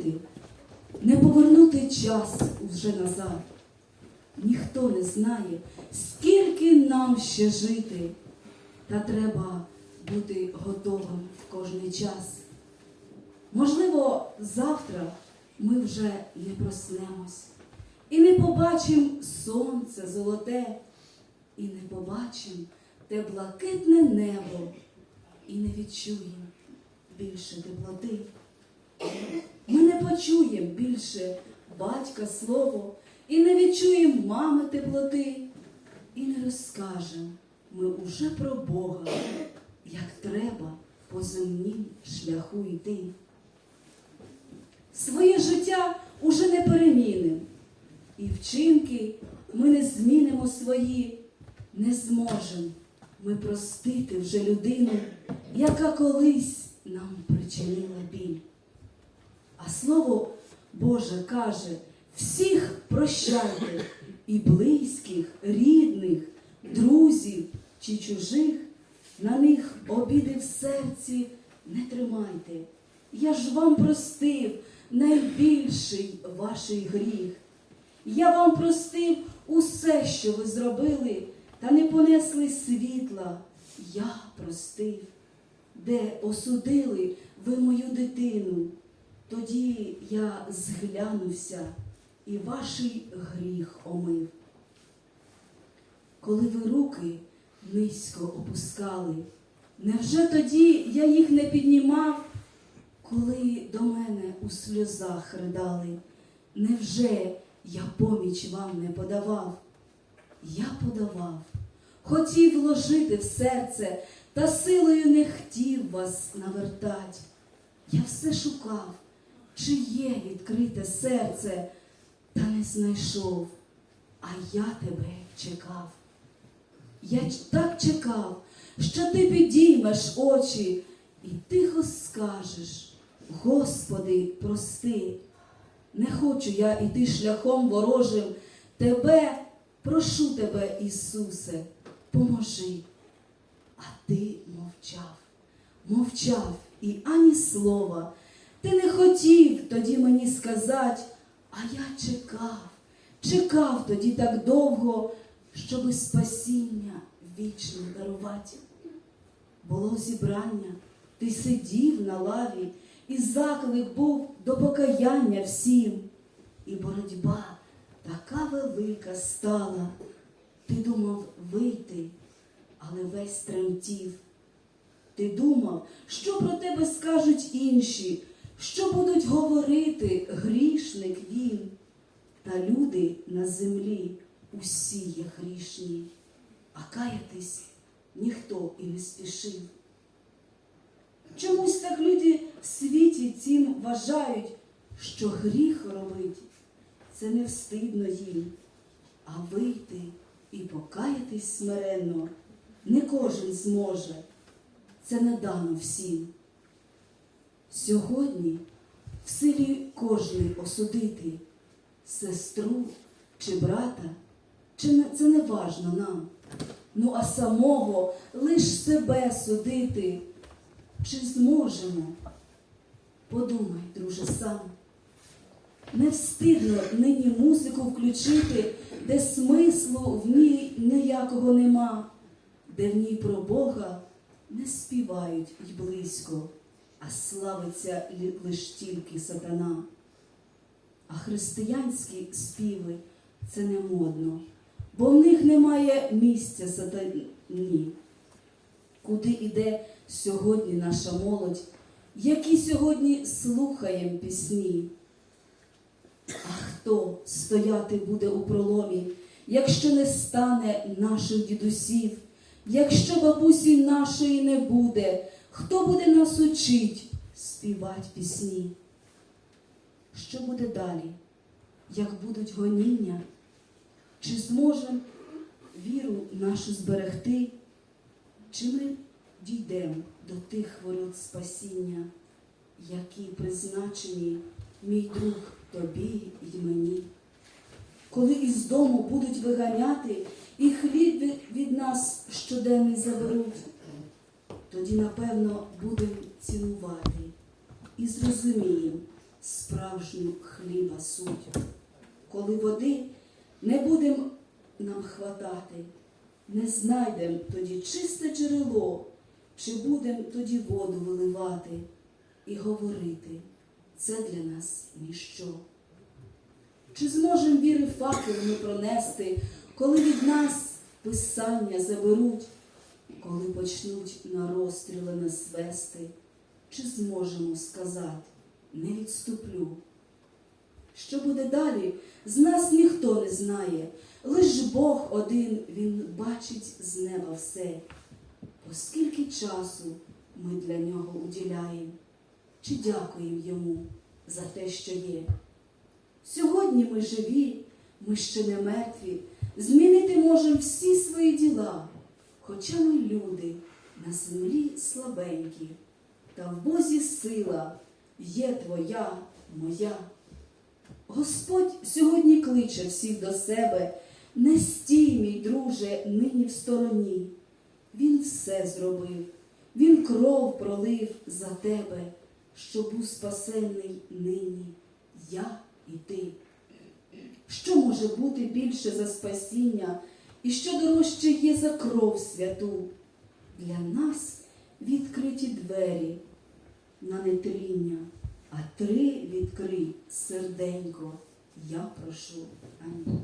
зупинити, не повернути час уже назад. Ніхто не знає, скільки нам ще жити, та треба бути готовим в кожний час. Можливо, завтра ми вже не проснемось і не побачимо сонце золоте, і не побачимо те блакитне небо, і не відчуємо більше теплоти. Ми не почуємо більше батька слово, і не відчуємо мами теплоти, і не розкажемо ми уже про Бога, як треба по земнім шляху йти. Своє життя уже не перемінимо, і вчинки ми не змінимо свої, не зможемо ми простити вже людину, яка колись нам причинила біль. А слово Боже каже, всіх прощайте, і близьких, рідних, друзів чи чужих, на них обіди в серці не тримайте. Я ж вам простив найбільший ваший гріх. Я вам простив усе, що ви зробили, та не понесли світла. Я простив, де осудили ви мою дитину. Тоді я зглянувся і ваший гріх омив. Коли ви руки низько опускали, невже тоді я їх не піднімав, коли до мене у сльозах ридали, невже я поміч вам не подавав? Я подавав, хотів вложити в серце, та силою не хотів вас навертать. Я все шукав, чи є відкрите серце, та не знайшов, а я тебе чекав. Я так чекав, що ти підіймеш очі і тихо скажеш, Господи, прости, не хочу я іти шляхом ворожим, тебе, прошу тебе, Ісусе, поможи. А ти мовчав, мовчав і ані слова. Ти не хотів тоді мені сказати, а я чекав, чекав тоді так довго, щоби спасіння вічне дарувати. Було зібрання, ти сидів на лаві, і заклик був до покаяння всім. І боротьба така велика стала. Ти думав вийти, але весь тремтів. Ти думав, що про тебе скажуть інші, що будуть говорити грішник він. Та люди на землі усі є грішні, а каятись ніхто і не спішив. Чомусь так люди в світі цим вважають, що гріх робить це не встидно їм, а вийти і покаятись смиренно не кожен зможе. Це не дано всім. Сьогодні в силі кожний осудити сестру чи брата, чи це не важно нам. Ну а самого лиш себе судити, чи зможемо? Подумай, друже, сам. Не встидно нині музику включити, де смислу в ній ніякого нема, де в ній про Бога не співають й близько, а славиться лиш тільки сатана. А християнські співи це не модно, бо в них немає місця сатані. Куди іде сьогодні наша молодь, які сьогодні слухаєм пісні? А хто стояти буде у проломі, якщо не стане наших дідусів, якщо бабусі нашої не буде, хто буде нас учить співати пісні? Що буде далі, як будуть гоніння? Чи зможемо віру нашу зберегти? Чи ми дійдемо до тих ворот спасіння, які призначені, мій друг, тобі й мені? Коли із дому будуть виганяти і хліб від нас щоденний заберуть, тоді, напевно, будемо цінувати і зрозуміємо, справжню хліба суть. Коли води не будем нам хватати, не знайдем тоді чисте джерело, чи будем тоді воду виливати і говорити, це для нас ніщо. Чи зможем віри факел ми пронести, коли від нас писання заберуть, коли почнуть на розстріли нас вести, чи зможемо сказати, не відступлю? Що буде далі, з нас ніхто не знає, лиш Бог один він бачить з неба все. Оскільки часу ми для нього уділяємо, чи дякуємо йому за те, що є? Сьогодні ми живі, ми ще не мертві, змінити можемо всі свої діла, хоча ми люди на землі слабенькі, та в Бозі сила є твоя, моя. Господь сьогодні кличе всіх до себе, не стій, мій друже, нині в стороні. Він все зробив, він кров пролив за тебе, що був спасенний нині, я і ти. Що може бути більше за спасіння, і що дорожче є за кров святу? Для нас відкриті двері на нетління, а три відкрий серденько, я прошу. Амінь.